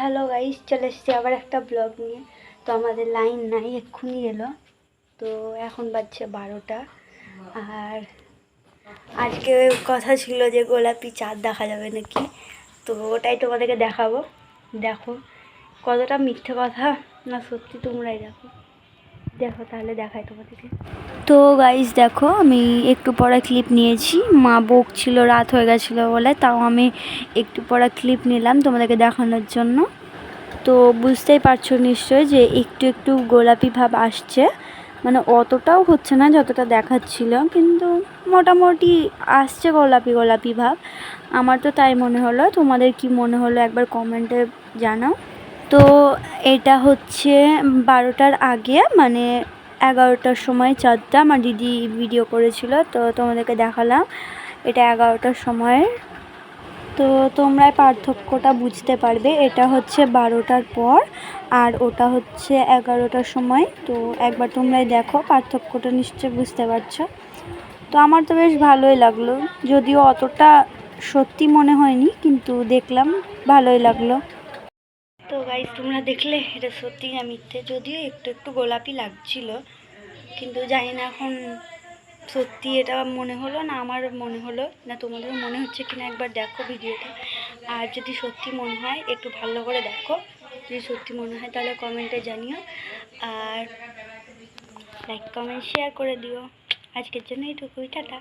Hello guys, চলে এসেছি আবার একটা ব্লগ নিয়ে। তো আমাদের লাইন নাই, এক্ষুনি এলো তো এখন বাজছে বারোটা। আর আজকে কথা ছিল যে গোলাপি চাঁদ দেখা যাবে নাকি? তো ওটাই তোমাদেরকে দেখাবো। দেখো, কতটা মিথ্যে কথা না সত্যি তোমরাই দেখো। দেখো, তাহলে দেখাই তোমাদেরকে। তো গাইস দেখো, আমি একটু পরে ক্লিপ নিয়েছি। মা বক ছিল রাত হয়ে গেছিল বলে, তাও আমি একটু পরে ক্লিপ নিলাম তোমাদেরকে দেখানোর জন্য। তো বুঝতেই পারছ নিশ্চয়ই যে একটু একটু গোলাপি ভাব আসছে। মানে অতটাও হচ্ছে না যতটা দেখাচ্ছিল, কিন্তু মোটামুটি আসছে গোলাপি গোলাপি ভাব। আমার তো তাই মনে হলো। তোমাদের কি মনে হলো একবার কমেন্টে জানাও। তো এটা হচ্ছে বারোটার আগে মানে এগারোটার সময় চাঁদটা আমার দিদি ভিডিও করেছিল, তো তোমাদেরকে দেখালাম। এটা এগারোটার সময়। তো তোমরা পার্থক্যটা বুঝতে পারবে, এটা হচ্ছে বারোটার পর আর ওটা হচ্ছে এগারোটার সময়। তো একবার তোমরাই দেখো, পার্থক্যটা নিশ্চয়ই বুঝতে পারছ। তো আমার তো বেশ ভালোই লাগল, যদিও অতটা সত্যি মনে হয়নি, কিন্তু দেখলাম ভালোই লাগল। গাইজ তোমরা দেখলে এটা সত্যি মিথ্যে? যদিও একটু একটু গোলাপি লাগছিল, কিন্তু জানি না এখন সত্যি এটা মনে হলো না আমার মনে হলো না তোমাদের মনে হচ্ছে কিনা একবার দেখো ভিডিওটা। আর যদি সত্যি মনে হয়, একটু ভালো করে দেখো। যদি সত্যি মনে হয় তাহলে কমেন্টে জানিও। আর লাইক কমেন্ট শেয়ার করে দিও। আজকের জন্য এইটুকুই, টাটা।